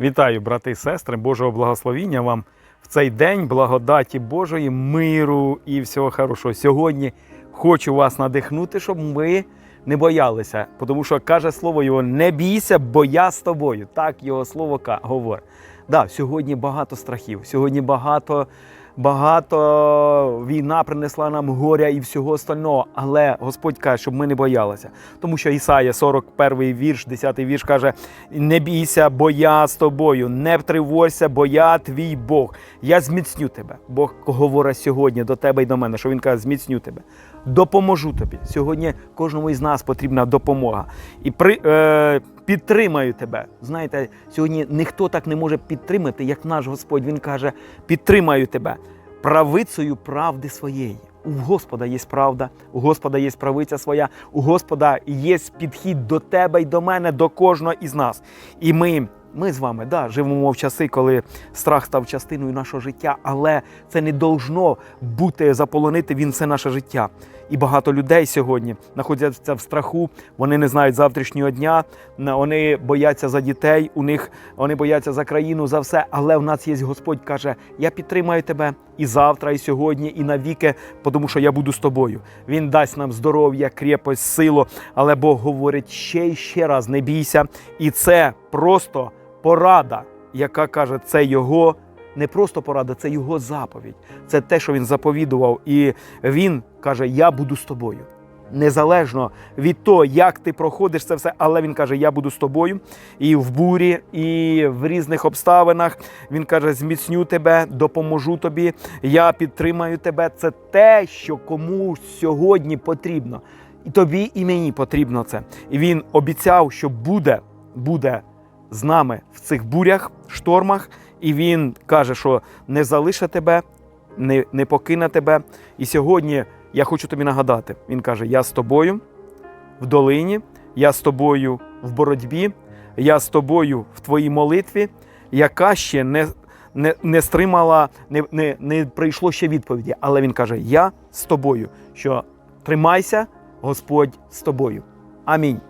Вітаю, брати і сестри, Божого благословіння вам в цей день, благодаті Божої, миру і всього хорошого. Сьогодні хочу вас надихнути, щоб ми не боялися, тому що каже слово його: не бійся, бо я з тобою. Так його слово говорить. Да, сьогодні багато страхів, сьогодні багато. Багато війна принесла нам горя і всього остального, але Господь каже, щоб ми не боялися. Тому що Ісая, 41 вірш, 10 вірш каже: Не бійся, бо я з тобою, не тривожся, бо я твій Бог. Я зміцню тебе. Бог говорить сьогодні до тебе і до мене, що він каже, зміцню тебе. Допоможу тобі. Сьогодні кожному із нас потрібна допомога. І при, е, підтримаю тебе. Знаєте, сьогодні ніхто так не може підтримати, як наш Господь. Він каже: підтримаю тебе правицею правди своєї. У Господа є правда, у Господа є правиця своя, у Господа є підхід до тебе і до мене, до кожного із нас. І ми, ми з вами да, живемо в часи, коли страх став частиною нашого життя, але це не должно бути заполонити він все наше життя. І багато людей сьогодні знаходяться в страху, вони не знають завтрашнього дня, вони бояться за дітей, у них вони бояться за країну, за все. Але в нас є Господь каже: Я підтримаю тебе і завтра, і сьогодні, і навіки, тому що я буду з тобою. Він дасть нам здоров'я, крепость, силу. Але Бог говорить ще і ще раз: не бійся. І це просто порада, яка каже, це його. Не просто порада, це його заповідь. Це те, що він заповідував. І він каже: Я буду з тобою. Незалежно від того, як ти проходиш це все, але він каже: Я буду з тобою і в бурі, і в різних обставинах. Він каже: зміцню тебе, допоможу тобі, я підтримаю тебе. Це те, що комусь сьогодні потрібно. І тобі, і мені потрібно це. І він обіцяв, що буде, буде з нами в цих бурях, штормах. І він каже, що не залише тебе, не, не покине тебе. І сьогодні я хочу тобі нагадати: він каже: Я з тобою в долині, я з тобою в боротьбі, я з тобою в твоїй молитві, яка ще не, не, не стримала, не, не, не прийшло ще відповіді. Але він каже: Я з тобою, що тримайся, Господь з тобою. Амінь.